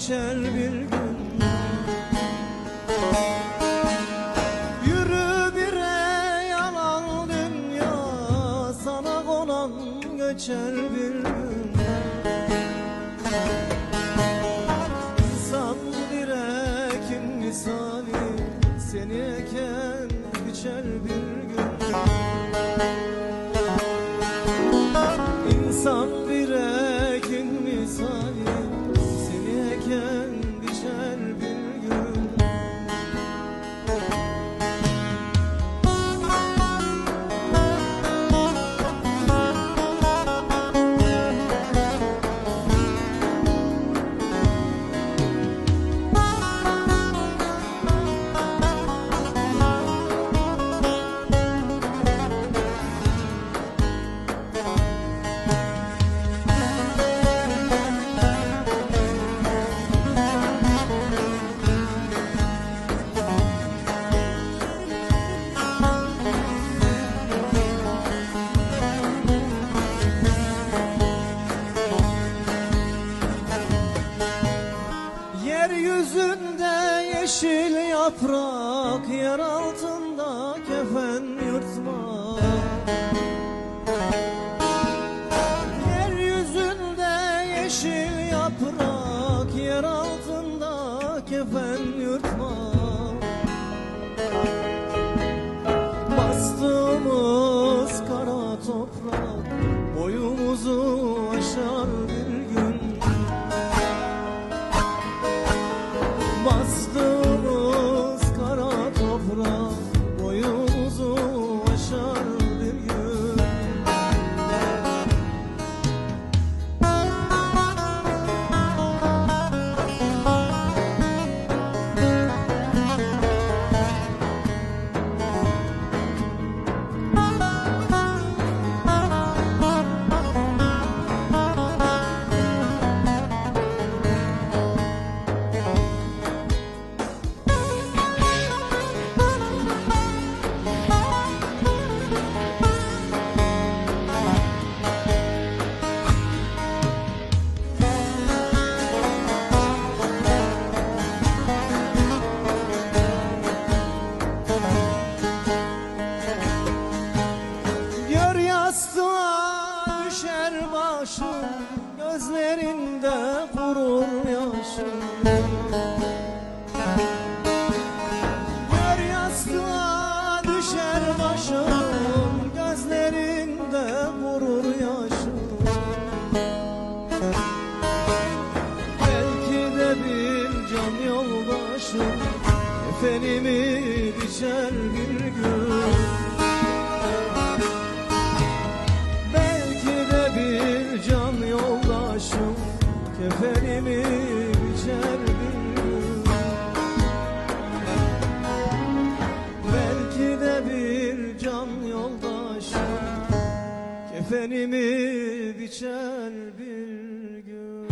geçer bir gün. Yürü bire yalan dünya Sana konan geçer bir gün. İnsan bir ekim misali Seni eken biçer bir gün. İnsan Yeryüzünde yeşil yaprak Yer altında kefen yırtma. Yeryüzünde yeşil yaprak Yer altında kefen yırtma Bastığımız yoldaşım Efenimi biçer bir gün. Belki de bir can yoldaşım Kefenimi biçer bir gün. Belki de bir can yoldaşım Kefenimi biçer bir gün